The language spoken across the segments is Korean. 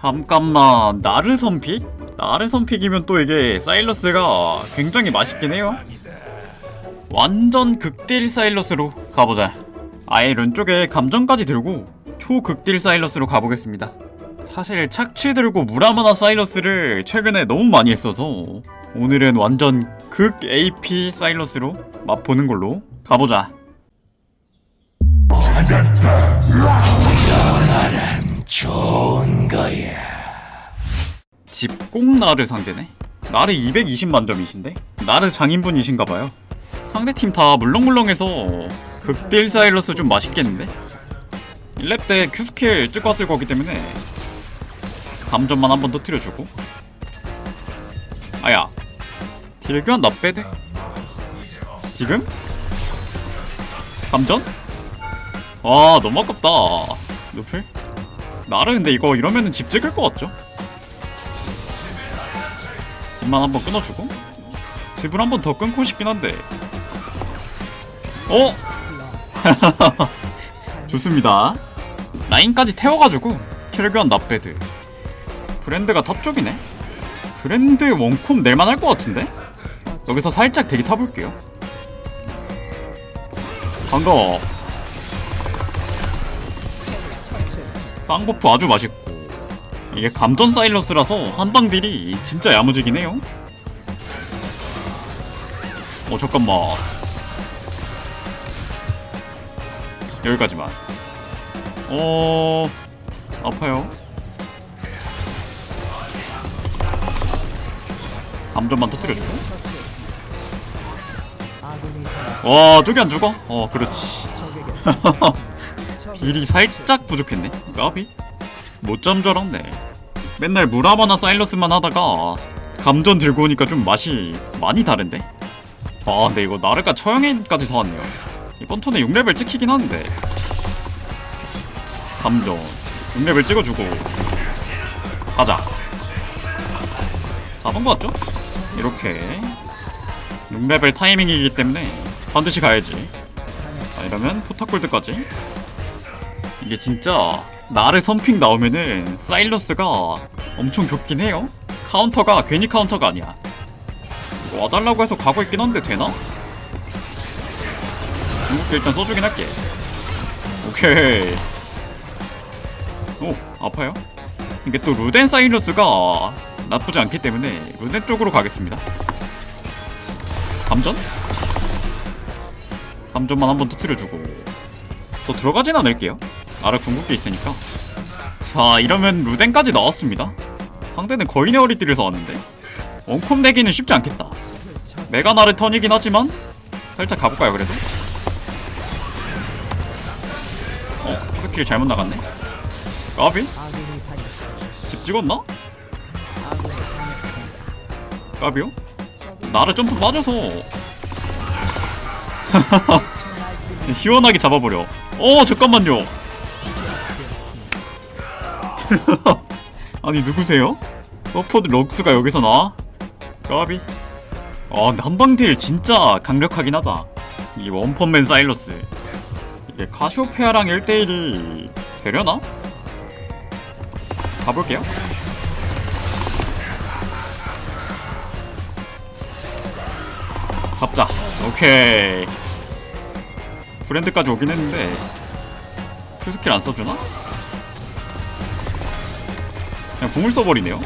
잠깐만 나르 선픽? 나르 선픽이면 또 이게 사일러스가 굉장히 맛있긴 해요. 완전 극딜 사일러스로 가보자. 아예 른 쪽에 감정까지 들고 초극딜 사일러스로 가보겠습니다. 사실 착취 들고 무라마나 사일러스를 최근에 너무 많이 했어서 오늘은 완전 극 AP 사일러스로 맛보는 걸로 가보자. 좋은 거야. 집꼭 나르 상대네. 나르 220 만점이신데? 나르 장인분이신가봐요. 상대팀 다 물렁물렁해서 극딜 사일러스 좀 맛있겠는데? 1렙 때 Q스킬 찍고 왔을 거기 때문에 감전만 한번 터트려주고 아야 딜교환 나빼드 지금? 감전? 와 너무 아깝다 노플? 나르 근데 이거 이러면은 집 찍을 것 같죠? 집만 한번 끊어주고? 집을 한번 더 끊고 싶긴 한데. 어? 좋습니다. 라인까지 태워가지고 킬교환 나배드. 브랜드가 탑 쪽이네? 브랜드 원콤 낼만할 것 같은데? 여기서 살짝 대기 타볼게요. 반가워. 빵버프 아주 맛있고 이게 감전 사일러스라서 한방 딜이 진짜 야무지긴 해요. 어 잠깐만 여기까지만. 어 아파요. 감전만 터뜨려주고. 와 저기 안 죽어? 어 그렇지. 딜이 살짝 부족했네. 까비? 못 잠 줄 알았네. 맨날 무라마나 사일러스만 하다가 감전 들고 오니까 좀 맛이 많이 다른데? 아 근데 이거 나르가 처형인까지 사왔네요. 이번 턴에 6레벨 찍히긴 하는데. 감전. 6레벨 찍어주고. 가자. 잡은 거 같죠? 이렇게. 6레벨 타이밍이기 때문에 반드시 가야지. 자 이러면 포탑골드까지. 이게 진짜 나르 선픽 나오면은 사일러스가 엄청 좋긴 해요. 카운터가 괜히 카운터가 아니야. 와달라고 해서 가고 있긴 한데 되나? 궁극기 일단 써주긴 할게. 오케이. 오 아파요? 이게 또 루덴 사일러스가 나쁘지 않기 때문에 루덴 쪽으로 가겠습니다. 감전? 감전만 한번 터트려주고 또 들어가진 않을게요. 나라 궁극기 있으니까. 자 이러면 루덴까지 나왔습니다. 상대는 거인의 어리띠를 왔는데 원콤 내기는 쉽지 않겠다. 메가나르 턴이긴 하지만 살짝 가볼까요 그래도? 어 스킬 잘못 나갔네. 까비? 집 찍었나? 까비요? 나를 점프 빠져서 시원하게 잡아버려. 어 잠깐만요. 아니 누구세요? 서포드 럭스가 여기서 나와? 까비? 아 한방딜 진짜 강력하긴 하다 이 원펀맨 사일러스 이게 카시오페아랑 1대1이 되려나? 가볼게요 잡자 오케이 브랜드까지 오긴 했는데 큐스킬 안 써주나? 그냥 궁을 써버리네요.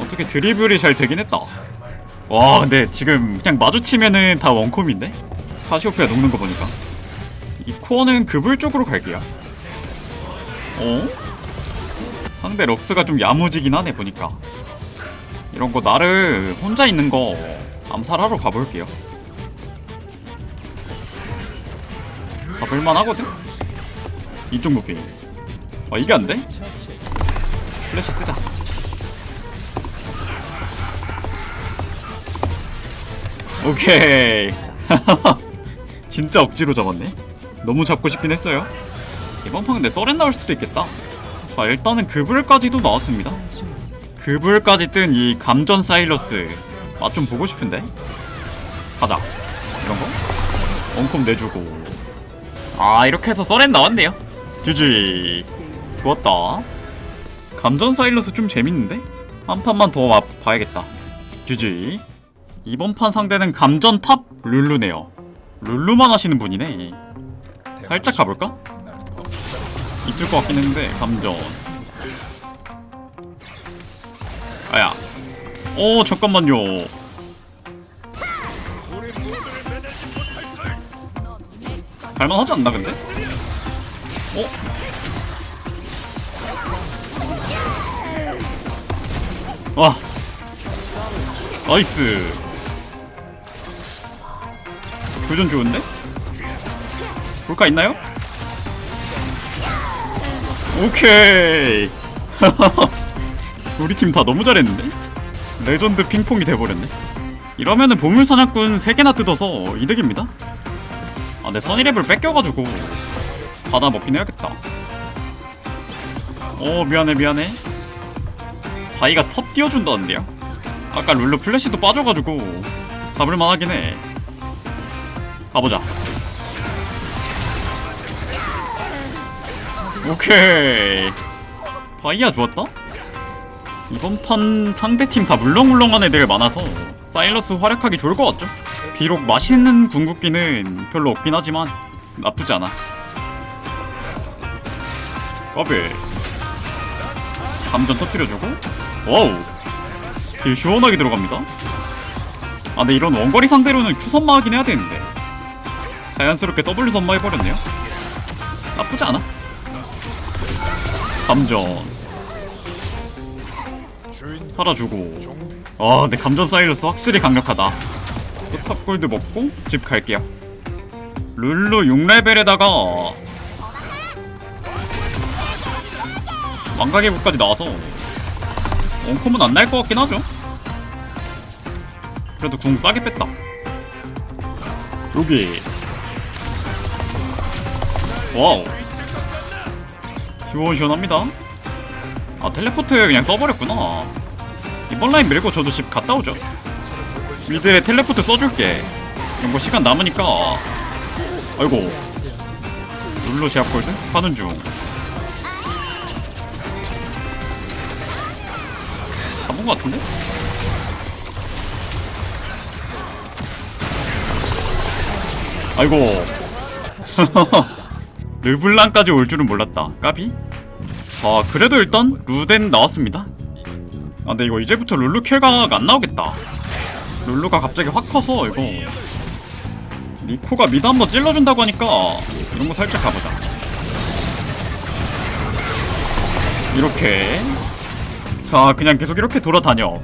어떻게 드리블이 잘 되긴 했다. 와 근데 지금 그냥 마주치면은 다 원콤인데? 카시오페아 녹는 거 보니까 이 코어는 급을 쪽으로 갈게요. 어? 상대 럭스가 좀 야무지긴 하네 보니까 이런 거 나를 혼자 있는 거 암살하러 가볼게요. 잡을만 하거든? 이쪽 무빙. 아 이게 안 돼? 플래시 쓰자. 오케이. 진짜 억지로 잡았네. 너무 잡고 싶긴 했어요. 이번 판 근데 썰렌 나올 수도 있겠다. 자 일단은 그불까지도 나왔습니다. 그불까지 뜬 이 감전 사일러스 맛 좀 보고 싶은데. 가자. 이런 거. 원콤 내주고. 아 이렇게 해서 썰렌 나왔네요. GG. 좋았다. 감전 사일러스 좀 재밌는데? 한 판만 더 와- 봐야겠다. GG. 이번 판 상대는 감전 탑 룰루네요. 룰루만 하시는 분이네. 살짝 가볼까? 있을 것 같긴 했는데 감전. 아야. 오 잠깐만요. 갈만하지 않나 근데? 어? 와 나이스 교전 좋은데? 볼까 있나요? 오케이 우리 팀 다 너무 잘했는데? 레전드 핑퐁이 돼버렸네 이러면은 보물사냥꾼 3개나 뜯어서 이득입니다 아, 내 선의랩을 뺏겨가지고 받아 먹긴 해야겠다. 어, 미안해, 미안해. 바이가 탑 띄워준다는데요? 아까 룰루 플래시도 빠져가지고 잡을만 하긴 해. 가보자. 오케이. 바이야 좋았다? 이번 판 상대팀 다 물렁물렁한 애들 많아서 사일러스 활약하기 좋을 것 같죠? 비록 맛있는 궁극기는 별로 없긴 하지만 나쁘지 않아. 까베. 감전 터트려주고. 와우. 딜 시원하게 들어갑니다. 아, 근데 이런 원거리 상대로는 Q 선마 하긴 해야 되는데. 자연스럽게 W 선마 해버렸네요. 나쁘지 않아. 감전. 살아주고. 아, 근데 감전 사이러스 확실히 강력하다. 탑 골드 먹고 집 갈게요. 룰루 6레벨에다가 망가계부까지 나와서 원콤은 안 날 것 같긴 하죠. 그래도 궁 싸게 뺐다. 여기 와우 시원시원합니다. 아 텔레포트 그냥 써버렸구나. 이번 라인 밀고 저도 집 갔다 오죠. 미드에 텔레포트 써줄게. 거 시간 남으니까. 아이고. 룰로 제압 골드? 하는 중. 잡은 것 같은데? 아이고. 르블랑까지 올 줄은 몰랐다. 까비? 아, 그래도 일단 루덴 나왔습니다. 아, 근데 이거 이제부터 룰루 킬각 안 나오겠다. 룰루가 갑자기 확 커서 이거 니코가 미드 한번 찔러준다고 하니까 이런 거 살짝 가보자. 이렇게 자 그냥 계속 이렇게 돌아다녀.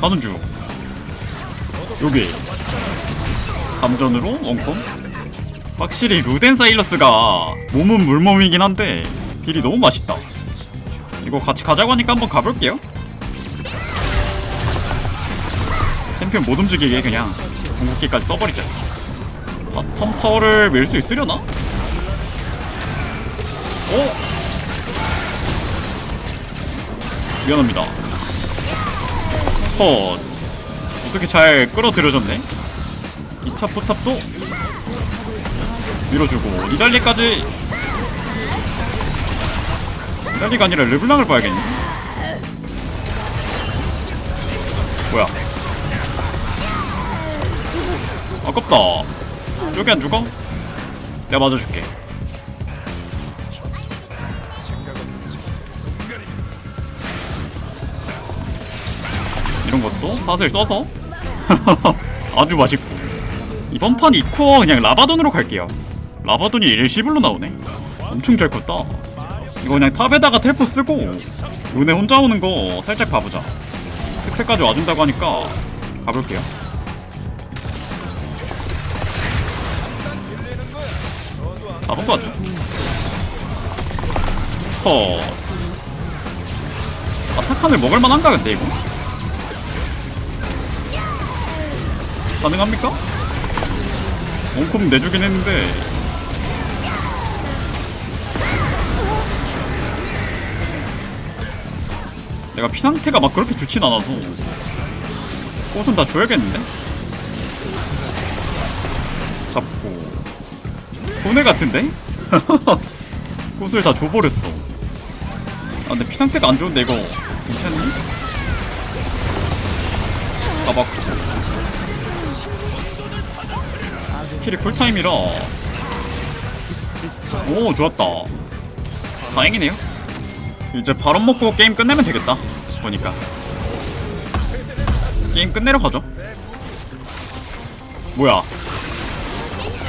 가는 중. 여기 감전으로 원콤. 확실히 루덴 사일러스가 몸은 물몸이긴 한데 딜이 너무 맛있다. 이거 같이 가자고 하니까 한번 가볼게요. 챔피언 못 움직이게 그냥 궁극기까지 써버리자. 바텀 타워를 밀 수 있으려나? 어? 미안합니다. 컷. 어떻게 잘 끌어들여졌네? 2차 포탑도 밀어주고 니달리까지 니달리가 아니라 르블랑을 봐야겠네 뭐야 아깝다 여기 안 죽어? 내가 맞아줄게 이런 것도 사슬 써서? 아주 맛있고. 이번 판 이코어 그냥 라바돈으로 갈게요. 라바돈이 일시불로 나오네. 엄청 잘 컸다. 이거 그냥 탑에다가 텔포 쓰고 은혜 혼자 오는 거 살짝 봐보자. 끝에까지 와준다고 하니까 가볼게요. 잡은 거 같죠? 허. 아타칸을 먹을 만한가 근데 이거? 가능합니까? 원콤 내주긴 했는데 내가 피 상태가 막 그렇게 좋진 않아서 꽃은 다 줘야겠는데? 잡고 손해 같은데? 꽃을 다 줘버렸어 근데 피 상태가 안 좋은데 이거 괜찮니? 까 박 킬이 쿨타임이라. 오 좋았다. 다행이네요. 이제 바로 먹고 게임 끝내면 되겠다 보니까. 게임 끝내러 가죠. 뭐야?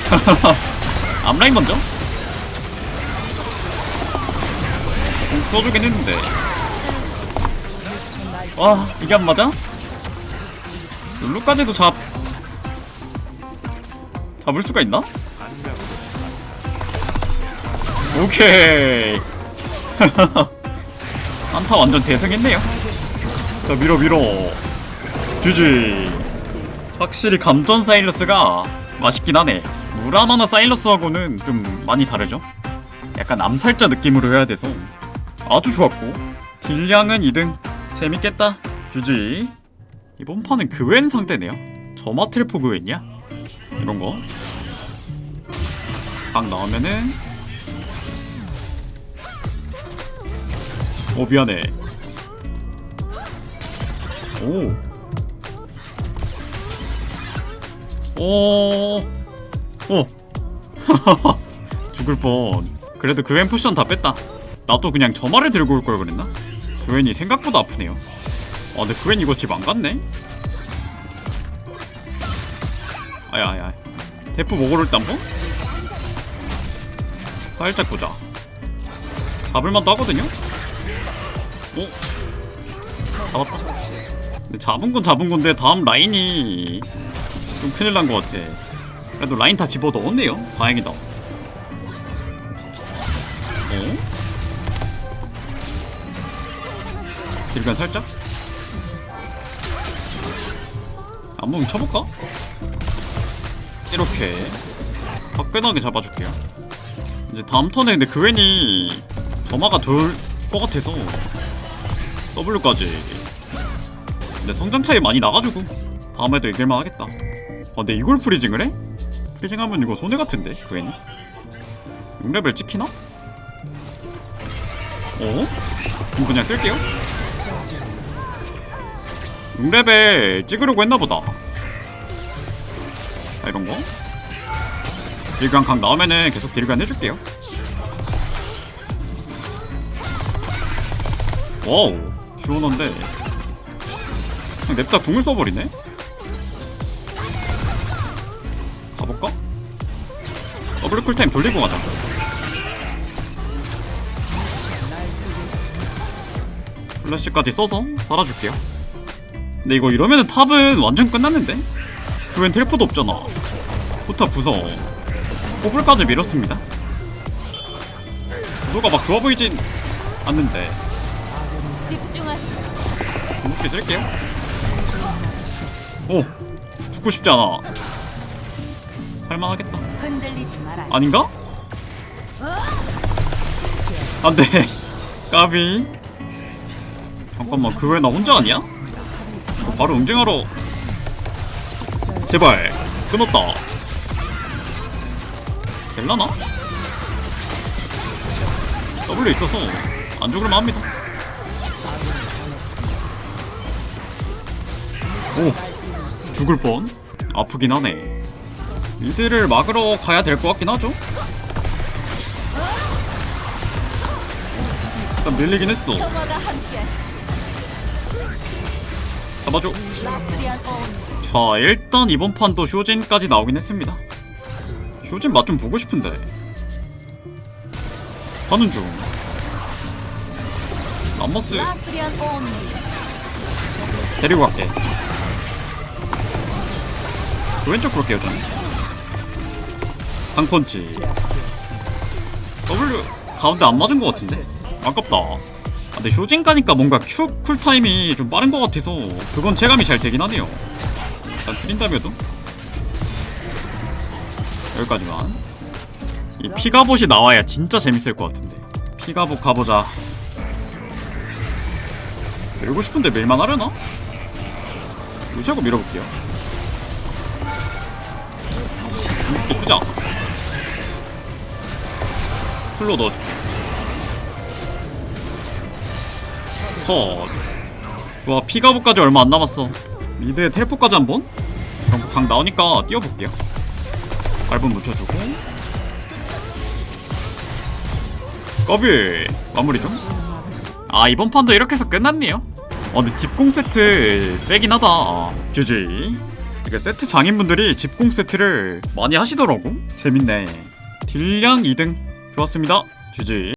앞라인 먼저? 공 써주긴 했는데. 와 이게 안 맞아? 룰루까지도 잡 잡을 수가 있나? 오케이. 한타 완전 대승했네요. 자 밀어 밀어. GG 확실히 감전 사일러스가 맛있긴 하네. 무라마나 사일러스하고는 좀 많이 다르죠? 약간 암살자 느낌으로 해야 돼서. 아주 좋았고. 딜량은 2등. 재밌겠다. GG 이번 판은 그웬 상대네요. 저마텔포 그웬이야? 이런 거 딱 나오면은 오 미안해 오 오, 오, 죽을 뻔. 그래도 그웬 포션 다 뺐다. 나도 그냥 저말을 들고 올 걸 그랬나? 그웬이 생각보다 아프네요. 아, 근데 그웬 이거 집 안 갔네? 아야, 아야. 대프 먹으러 일단 뭐? 살짝 보자. 잡을만도 하거든요? 오? 잡았다. 근데 잡은 건 잡은 건데 다음 라인이 좀 큰일 난 것 같아. 그래도 라인 다 집어 넣었네요. 다행이다. 어? 딜간 살짝? 안무빙 쳐볼까? 이렇게 화끈하게 잡아줄게요. 이제 다음 턴에 근데 그웬이 점화가 돌 것 같아서 W까지 근데 성장 차이 많이 나가지고 다음에도 이길만 하겠다. 아, 근데 이걸 프리징을 해? 프리징하면 이거 손해 같은데 그웬이? 6레벨 찍히나? 어? 그럼 그냥 쓸게요. 6레벨 찍으려고 했나보다. 자, 이런 거. 딜강 강 나오면은 계속 딜강 해줄게요. 와우, 시원한데. 그냥 냅다 궁을 써버리네? 가볼까? 더블 쿨타임 돌리고 가자. 플래시까지 써서 살아줄게요. 근데 이거 이러면 은 탑은 완전 끝났는데? 그웬 텔포도 없잖아. 포탑 부서. 호불까지 밀었습니다. 구도가 막 좋아 보이진 않는데. 궁극기 쓸게요. 오! 죽고 싶지 않아. 할만하겠다. 마라. 아닌가? 안돼 까비 잠깐만 그 왜 나 혼자 아니야? 바로 응징하러 제발 끊었다 될라나? W 있어서 안 죽을만 합니다 오 죽을 뻔 아프긴 하네 미드를 막으러 가야 될 것 같긴 하죠? 일단 밀리긴 했어. 잡아줘. 자, 일단 이번 판도 쇼진까지 나오긴 했습니다. 쇼진 맛 좀 보고 싶은데. 하는 중. 온. 데리고 갈게. 그 왼쪽 볼게요, 저는. 강펀치. W 가운데 안 맞은 것 같은데? 아깝다. 아, 근데 효진 가니까 뭔가 Q 쿨타임이 좀 빠른 것 같아서 그건 체감이 잘 되긴 하네요. 일단 트린다며도 여기까지만. 이 피가봇이 나와야 진짜 재밌을 것 같은데. 피가봇 가보자. 밀고 싶은데 밀만 하려나? 무시하고 밀어볼게요. 이 쓰자. 풀로 넣어줄게. 컷와 피가부까지 얼마 안 남았어. 미드에 텔포까지 한번? 그럼 강 나오니까 뛰어볼게요. 밟은 묻혀주고. 꺼비 마무리 좀아 이번 판도 이렇게 해서 끝났네요. 어 근데 집공 세트 세긴 하다. GG 이게 세트 장인분들이 집공 세트를 많이 하시더라고. 재밌네. 딜량 2등. 좋았습니다. GG